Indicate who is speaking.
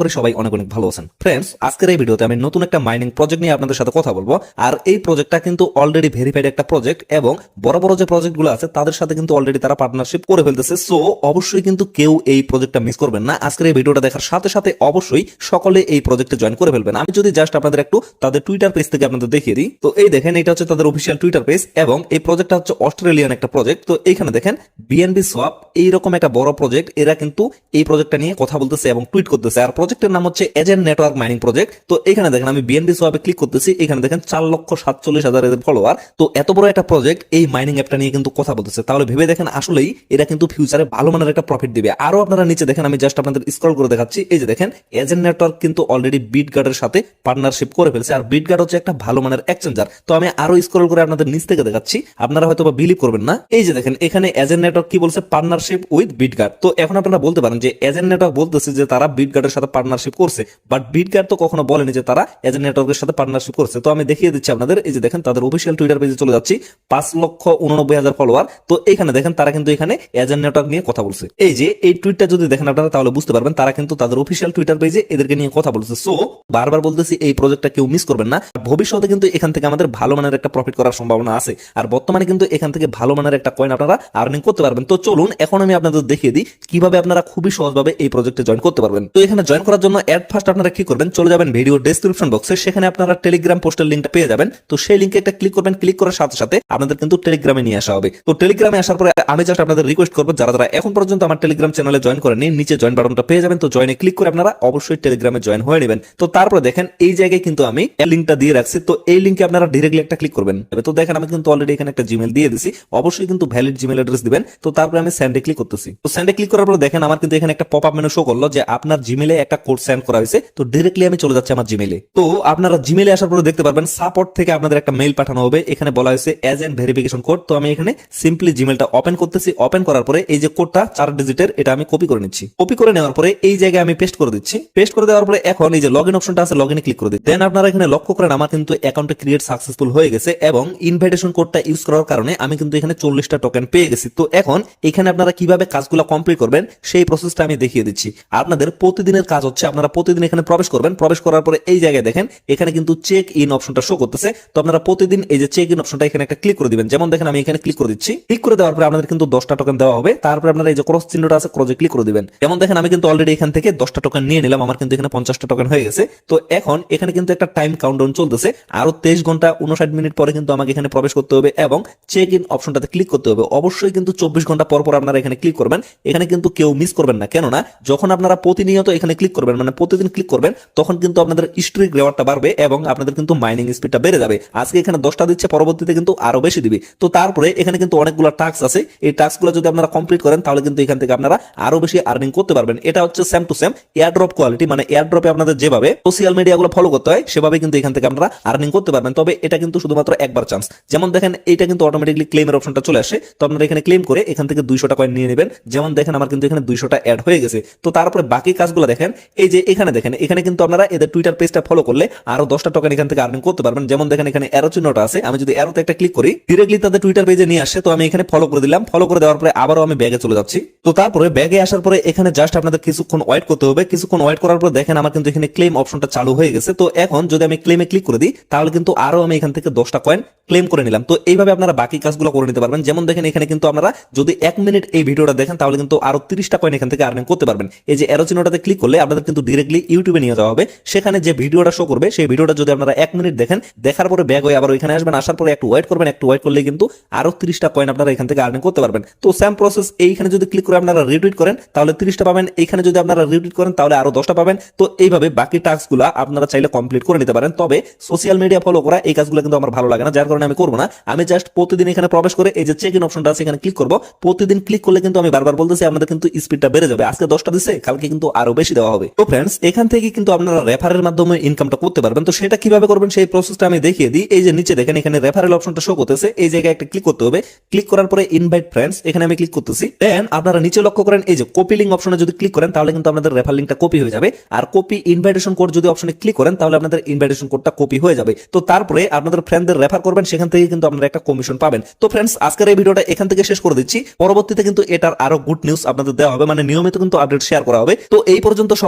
Speaker 1: করি সবাই অনেক অনেক ভালো আছেন। ফ্রেন্ডস আজকের এই ভিডিওতে আমি নতুন একটা মাইনিং প্রজেক্ট নিয়ে আপনাদের সাথে কথা বলব। আর এই প্রজেক্টটা কিন্তু অলরেডি ভেরিফাইড একটা প্রজেক্ট এবং বড় বড় যে প্রজেক্টগুলো আছে, তাদের সাথে কিন্তু অলরেডি তারা পার্টনারশিপ করে ফেলতেছে। সো অবশ্যই কিন্তু কেউ এই প্রজেক্টটা মিস করবেন না। আজকের এই ভিডিওটা দেখার সাথে সাথে অবশ্যই সকলে এই প্রজেক্টে জয়েন করে ফেলবেন। আমি যদি জাস্ট আপনাদের একটু তাদের টুইটার পেজ থেকে আপনাদের দেখিয়ে দিই। তো এই দেখেন, এটা হচ্ছে তাদের অফিসিয়াল টুইটার পেজ এবং এই প্রজেক্টটা হচ্ছে অস্ট্রেলিয়ান একটা প্রজেক্ট তো এইখানে দেখেন বিএনবি সোয়াপ এইরকম একটা বড় প্রজেক্ট এরা কিন্তু এই প্রজেক্টটা নিয়ে কথা বলতেছে এবং টুইট করতেছে। আর প্রজেক্টের নাম হচ্ছে এজেন্ট নেটওয়ার্ক মাইনিং প্রজেক্ট তো এখানে দেখেন আমি বিএনবি সোয়াপে ক্লিক করতেছি, এখানে দেখেন চার লক্ষ সাতচল্লিশ হাজার ফলোয়ার তো এত বড় একটা প্রজেক্ট এই মাইনিং অ্যাপটা নিয়ে কিন্তু কথা বলতেছে। তাহলে ভেবে দেখেন আসলেই এরা কিন্তু ফিউচারে ভালো মানের একটা প্রফিট দিবে। আরও আপনারা নিচে দেখেন, আমি জাস্ট আপনাদের স্ক্রল করে দেখাচ্ছি। এই যে দেখেন এজেন্ট নেটওয়ার্ক কিন্তু অলরেডি বিট গার্ডের সাথে পার্টনারশিপ করে ফেলছে। আর বিট গার্ড হচ্ছে একটা ভালো মানের এক্সচেঞ্জার তো আমি আরও স্ক্রল করে আপনাদের নিচ থেকে দেখাচ্ছি। আপনারা হয়তো বা বিলিভ করবেন না। এই যে দেখেন, এখানে এজেন্ট নেটওয়ার্ক কি বলছে? পার্টনারশিপ উইথ বিট গার্ড তো এখন আপনারা বলতে পারেন যে এজেন্ট নেটওয়ার্ক বলতেছে যে তারা বিট গার্ডের সাথে পার্টনারশিপ করছে বাট বিট গার্ড তো কখনো বলেনি যে তারা এজেন্ট নেটওয়ার্কের সাথে পার্টনারশিপ করছে। তো আমি দেখিয়ে দিচ্ছি আপনাদের, এই যে দেখেন তাদের অফিসিয়াল টুইটার পেজে চলে যাচ্ছি, পাঁচ লক্ষ উননব্বই হাজার ফলোয়ার তো এখানে দেখেন তারা কিন্তু এখানে এজেন্ট নেটওয়ার্ক নিয়ে কথা বলছে। এই যে, এই টুইটটা যদি দেখেন আপনারা, তাহলে বুঝতে পারবেন তারা কিন্তু তাদের অফিসিয়াল টুইটার পেজে এদেরকে নিয়ে কথা বলছে। সো বারবার বলতেছি, এই প্রজেক্টটা কেউ মিস করবেন না। ভবিষ্যতে কিন্তু এখান থেকে আমাদের ভালো মানের একটা প্রফিট করার সম্ভাবনা আছে। আর বর্তমানে কিন্তু এখান থেকে ভালো মানের একটা কয়েন আপনারা আর্নিং করতে পারবেন। তো চলুন, এখন আমি আপনাদের দেখিয়ে দিই, কীভাবে আপনারা খুবই সহজভাবে এই প্রজেক্টে জয়েন করতে পারবেন। তো এখানে জয়েন করার জন্য অ্যাড ফার্স্ট আপনারা কি করবেন? চলে যাবেন ভিডিও ডেসক্রিপশন বক্সে সেখানে আপনারা টেলিগ্রাম পোস্টের লিঙ্কটা পেয়ে যাবেন। তো সেই লিঙ্কে একটা ক্লিক করবেন। ক্লিক করার সাথে সাথে আপনাদের কিন্তু টেলিগ্রামে নিয়ে আসা হবে। তো টেলিগ্রামে আসার পরে আমি জাস্ট আপনাদের রিকোয়েস্ট করব, যারা যারা এখন পর্যন্ত আমার টেলিগ্রাম চ্যানেলে জয়েন করেনি নিচে জয়েন বাটনটা পেয়ে যাবেন। তো জয়েনে ক্লিক করে আপনারা অবশ্যই টেলিগ্রামে জয়েন হয়ে নেবেন। তো তারপরে দেখেন, এই জায়গায় কিন্তু আমি লিঙ্কটা দিয়ে রাখছি। তো এই লিঙ্কে আপনারা ডিরেক্টলি একটা ক্লিক করবেন। তো দেখেন, আমি কিন্তু অলরেডি এখানে একটা জিমেল দিয়ে দিছি। অবশ্যই কিন্তু ভ্যালিড জিমেল অ্যাড্রেস দিবেন। তো তারপরে আমি স্যান্ডে ক্লিক করতেছি। তো স্যান্ডে ক্লিক করার পরে দেখেন, আমার কিন্তু এখানে একটা পপ আপ মেনু শো করল যে আপনার জিমেলে একটা কোড সেন্ড করা হয়েছে, তো ডিরেক্টলি আমি চলে যাচ্ছি আমার জিমেলে তো আপনারা জিমেলে আসার পরে দেখতে পারবেন সাপোর্ট থেকে আপনাদের একটা মেইল পাঠানো হবে। এখানে বলা হয়েছে এজ এন্ড ভেরিফিকেশন কোড তো আমি এখানে সিম্পলি জিমেলটা ওপেন করতেছি। ওপেন করার পরে এই যে কোডটা চার ডিজিটের এটা আমি কপি করে নিচ্ছি। কপি করে নেওয়ার পরে এই জায়গায় আমি পেস্ট করে দিচ্ছি। পেস্ট করে দেওয়ার পরে এখন এই যে লগ ইন অপশনটা আছে লগ ইনে ক্লিক করে দিই দেন আপনারা এখানে লক্ষ্য করেন, আমার কিন্তু অ্যাকাউন্টে ক্রিয়েট সাকসেসফুল হয়ে গেছে এবং ইনভাইটেশন কোডটা ইউজ করার কারণে আমি কিন্তু এখানে চল্লিশটা টোকেন পেয়ে গেছি। তো এখন এখানে আপনারা কীভাবে কাজগুলো কমপ্লিট করবেন, সেই প্রসেসটা আমি দেখিয়ে দিচ্ছি। আপনাদের প্রতিদিনের কাজ হচ্ছে, আপনারা প্রতিদিন এখানে প্রবেশ করবেন। প্রবেশ করার পরে এই জায়গায় দেখেন, এখানে কিন্তু চেক ইন অপশনটা শো করতেছে। তো আপনারা প্রতিদিন এই যে চেক ইন অপশনটা এখানে একটা ক্লিক করে দিবেন। যেমন দেখেন, আমি এখানে ক্লিক করে দিচ্ছি। ক্লিক করে দেওয়ার পরে আপনাদের কিন্তু দশটা টোকেন দেওয়া হবে। তারপরে আপনারা এই যে ক্রস চিহ্নটা আছে ক্রসে ক্লিক করে দিবেন। যেমন দেখেন, আমি কিন্তু অলরেডি এখান থেকে দশটা টোকেন নিয়ে নিলাম। আমার কিন্তু এখানে পঞ্চাশটা টোকেন হয়ে গেছে। তো এখন এখানে কিন্তু একটা টাইম কাউন্টডাউন চলতেছে। আরও তেইশ ঘণ্টা উনষাট মিনিট পরে কিন্তু আমাকে এখানে প্রবেশ করতে হবে এবং চেক ইন অপশনটাতে ক্লিক করতে হবে। অবশ্যই কিন্তু চব্বিশ ঘণ্টা পর পর আপনারা এখানে ক্লিক করবেন। এখানে কিন্তু কেউ মিস করবেন না। কেননা, যখন আপনারা প্রতিনিয়ত এখানে ক্লিক করবেন মানে প্রতিদিন ক্লিক করবেন, তখন কিন্তু আপনাদের স্ট্রিক রেওয়ার্ডটা বাড়বে এবং আপনাদের কিন্তু মাইনিং স্পিডটা বেড়ে যাবে। আজকে এখানে দশটা দিচ্ছে, পরবর্তীতে কিন্তু আরও বেশি দিবে। তো তারপরে এখানে কিন্তু অনেকগুলো টাস্ক আছে। এই টাস্কগুলো যদি আপনারা কমপ্লিট করেন, তাহলে কিন্তু এখান থেকে আপনারা আরও বেশি আর্নিং করতে পারবেন। এটা হচ্ছে same to same airdrop quality মানে এয়ারড্রপে আপনাদের যেভাবে সোশ্যাল মিডিয়াগুলো ফলো করতে হয়, সেভাবে কিন্তু এখান থেকে আপনারা আর্নিং করতে পারবেন। তবে এটা কিন্তু শুধুমাত্র একবার চান্স যেমন দেখেন এটা কিন্তু অটোমেটিকলি ক্লেমের অপশনটা চলে আসে। তো আপনারা এখানে ক্লেম করে এখান থেকে দুইশো টাকা নিয়ে নেবেন। যেমন দেখেন, আমার কিন্তু এখানে দুইশোটা অ্যাড হয়ে গেছে। তো তারপরে বাকি কাজগুলো দেখেন এই যে এখানে দেখেন, এখানে কিন্তু আপনারা এদের টুইটার পেজটা ফলো করলে আরও দশটা টোকেন এখান থেকে আর্নিং করতে পারবেন। যেমন দেখেন, এখানে অ্যারো চিহ্নটা আছে। আমি যদি অ্যারোতে একটা ক্লিক করি ডিরেক্টলি তাদের টুইটার পেজে নিয়ে আসে। তো আমি এখানে ফলো করে দিলাম। ফলো করে দেওয়ার পরে আবারও আমি ব্যাগে চলে যাচ্ছি। তো তারপরে ব্যাগে আসার পরে এখানে জাস্ট আপনাদের কিছুক্ষণ ওয়েট করতে হবে। কিছুক্ষণ ওয়েট করার পর দেখেন, আমার কিন্তু এখানে ক্লেম অপশনটা চালু হয়ে গেছে। তো এখন যদি আমি ক্লেমে ক্লিক করে দিই, তাহলে কিন্তু আরও আমি এখান থেকে দশটা কয়েন ক্লেম করে নিলাম। তো এইভাবে আপনারা বাকি কাজগুলো করে নিতে পারবেন। যেমন দেখেন, এখানে কিন্তু আপনারা যদি এক মিনিট এই ভিডিওটা দেখেন, তাহলে কিন্তু আরও তিরিশটা কয়েন এখান থেকে আর্নিং করতে পারবেন। এই যে এরো চিহ্নটাতে ক্লিক করলে আপনাদের কিন্তু ডিরেক্টলি ইউটিউবে নিয়ে যাওয়া হবে। সেখানে যে ভিডিওটা শো করবে, সেই ভিডিওটা যদি আপনারা এক মিনিট দেখেন, দেখার পরে ব্যাগ হয়ে আবার ওইখানে আসবেন, আসার পরে একটু ওয়েট করবেন, একটু ওয়েট করলে কিন্তু আরও তিরিশটা কয়েন আপনারা এখান থেকে আর্নিং করতে পারবেন। তো সেম প্রসেস এইখানে যদি ক্লিক করে আপনারা রিটুইট করেন, তাহলে তিরিশটা পাবেন। এইখানে যদি আপনারা রিটুইট করেন, তাহলে আরও দশটা পাবেন। তো এইভাবে বাকি টাস্কগুলো আপনারা চাইলে কমপ্লিট করে নিতে পারেন। তবে সোশ্যাল মিডিয়া ফলো করা, এই কাজগুলো কিন্তু আমার ভালো লাগে না, যার কারণে আমি করব না। আমি জাস্ট প্রতিদিন এখানে প্রবেশ করে এই যে চেক ইন অপশনটা আছে, এখানে ক্লিক করব। প্রতিদিন ক্লিক করলে কিন্তু আমি বারবার বলতেছি, আপনাদের কিন্তু স্পিডটা বেড়ে যাবে। আজকে দশটা দিচ্ছে কালকে কিন্তু আরও বেশি দেওয়া হবে। তো ফ্রেন্ডস এখান থেকে কিন্তু আপনারা রেফারের মাধ্যমে ইনকামটা করতে পারবেন। তো সেটা কীভাবে করবেন সেই প্রসেসটা আমি দেখিয়ে দিই। এই যে নিচে দেখেন, এখানে রেফারেল অপশনটা শো করতেছে। এই জায়গায় একটা ক্লিক করতে হবে। ক্লিক করার পরে ইনভাইট ফ্রেন্ডস এখানে আমি ক্লিক করতেছি। দেন আপনারা নিচে লক্ষ্য করেন, এই যে কপি লিঙ্ক অপশনে যদি ক্লিক করেন, তাহলে কিন্তু আপনাদের রেফার লিঙ্কটা কপি হয়ে যাবে। আর কপি ইনভাইটেশন কোড যদি অপশনে ক্লিক করেন, তাহলে আপনাদের ইনভাইটেশন কোডটা কপি হয়ে যাবে। তো তারপরে আপনাদের ফ্রেন্ডদের রেফার করবেন, সেখান থেকে কিন্তু আপনারা একটা কমিশন পাবেন। তো ফ্রেন্ডস আজকের এই ভিডিওটা এখান থেকে শেষ করে দিচ্ছি। পরবর্তীতে কিন্তু এটার আরও গুড নিউজ আপনাদের দেওয়া হবে। মানে নিয়মিত কিন্তু আপডেট শেয়ার করা হবে। তো এই পর্যন্ত সবাই